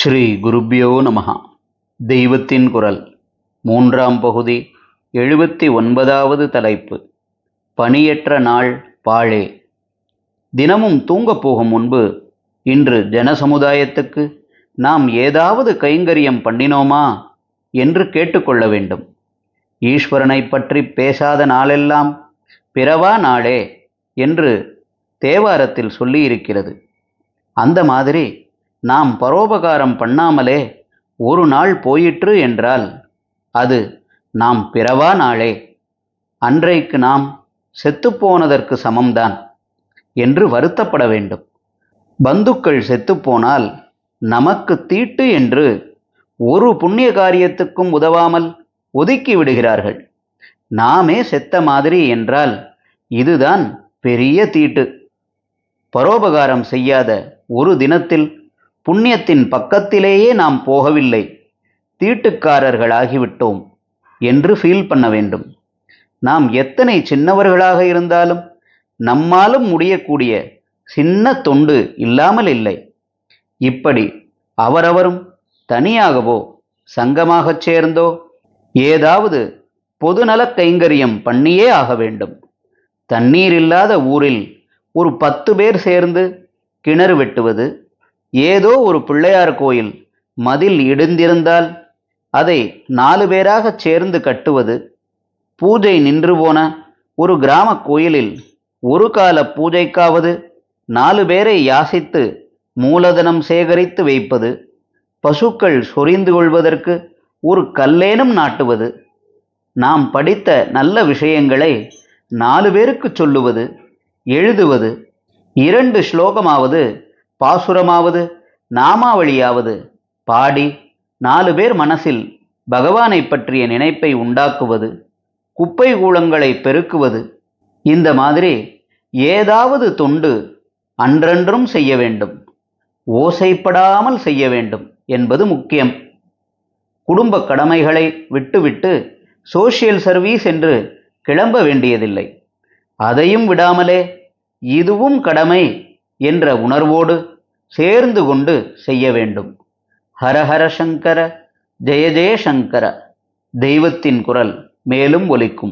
ஸ்ரீ குருப்பியோ நமஹா. தெய்வத்தின் குரல். மூன்றாம் பகுதி எழுபத்தி ஒன்பதாவது தலைப்பு. பணியற்ற நாள் பாழே. தினமும் தூங்கப் போகும் முன்பு இன்று ஜனசமுதாயத்துக்கு நாம் ஏதாவது கைங்கரியம் பண்ணினோமா என்று கேட்டுக்கொள்ள வேண்டும். ஈஸ்வரனை பற்றி பேசாத நாளெல்லாம் பிறவா நாளே என்று தேவாரத்தில் சொல்லியிருக்கிறது. அந்த மாதிரி நாம் பரோபகாரம் பண்ணாமலே ஒரு நாள் போயிற்று என்றால் அது நாம் பிறவா நாளே. அன்றைக்கு நாம் செத்துப்போனதற்கு சமம்தான் என்று வருத்தப்பட வேண்டும். பந்துக்கள் செத்துப்போனால் நமக்கு தீட்டு என்று ஒரு புண்ணிய காரியத்துக்கும் உதவாமல் ஒதுக்கி விடுகிறார்கள். நாமே செத்த மாதிரி என்றால் இதுதான் பெரிய தீட்டு. பரோபகாரம் செய்யாத ஒரு தினத்தில் புண்ணியத்தின் பக்கத்திலேயே நாம் போகவில்லை. தீட்டுக்காரர்களாகிவிட்டோம் என்று ஃபீல் பண்ண வேண்டும். நாம் எத்தனை சின்னவர்களாக இருந்தாலும் நம்மாலும் முடியக்கூடிய சின்ன தொண்டு இல்லாமல் இல்லை. இப்படி அவரவரும் தனியாகவோ சங்கமாகச் சேர்ந்தோ ஏதாவது பொதுநலக் கைங்கரியம் பண்ணியே ஆக வேண்டும். தண்ணீர் இல்லாத ஊரில் ஒரு பத்து பேர் சேர்ந்து கிணறு வெட்டுவது ஏதோ ஒரு பிள்ளையார் கோயில் மதில் இடிந்திருந்தால் அதை நாலு பேராகச் சேர்ந்து கட்டுவது. பூஜை நின்று போன ஒரு கிராம கோயிலில் ஒரு கால பூஜைக்காவது நாலு பேரை யாசித்து மூலதனம் சேகரித்து வைப்பது. பசுக்கள் சொரிந்து கொள்வதற்கு ஒரு கல்லேனும் நாட்டுவது. நாம் படித்த நல்ல விஷயங்களை நாலு பேருக்கு சொல்லுவது எழுதுவது. இரண்டு ஸ்லோகமாவது பாசுரமாவது நாமாவளியாவது. பாடி நாலு பேர் மனசில் பகவானை பற்றிய நினைப்பை உண்டாக்குவது குப்பை கூலங்களை பெருக்குவது. இந்த மாதிரி ஏதாவது தொண்டு அன்றன்றும் செய்ய வேண்டும். ஓசைப்படாமல் செய்ய வேண்டும் என்பது முக்கியம். குடும்ப கடமைகளை விட்டுவிட்டு சோஷியல் சர்வீஸ் என்று கிளம்ப வேண்டியதில்லை. அதையும் விடாமலே இதுவும் கடமை என்ற உணர்வோடு சேர்ந்து கொண்டு செய்ய வேண்டும். ஹரஹர சங்கர ஜெய ஜெயசங்கர தெய்வத்தின் குரல் மேலும் ஒலிக்கும்.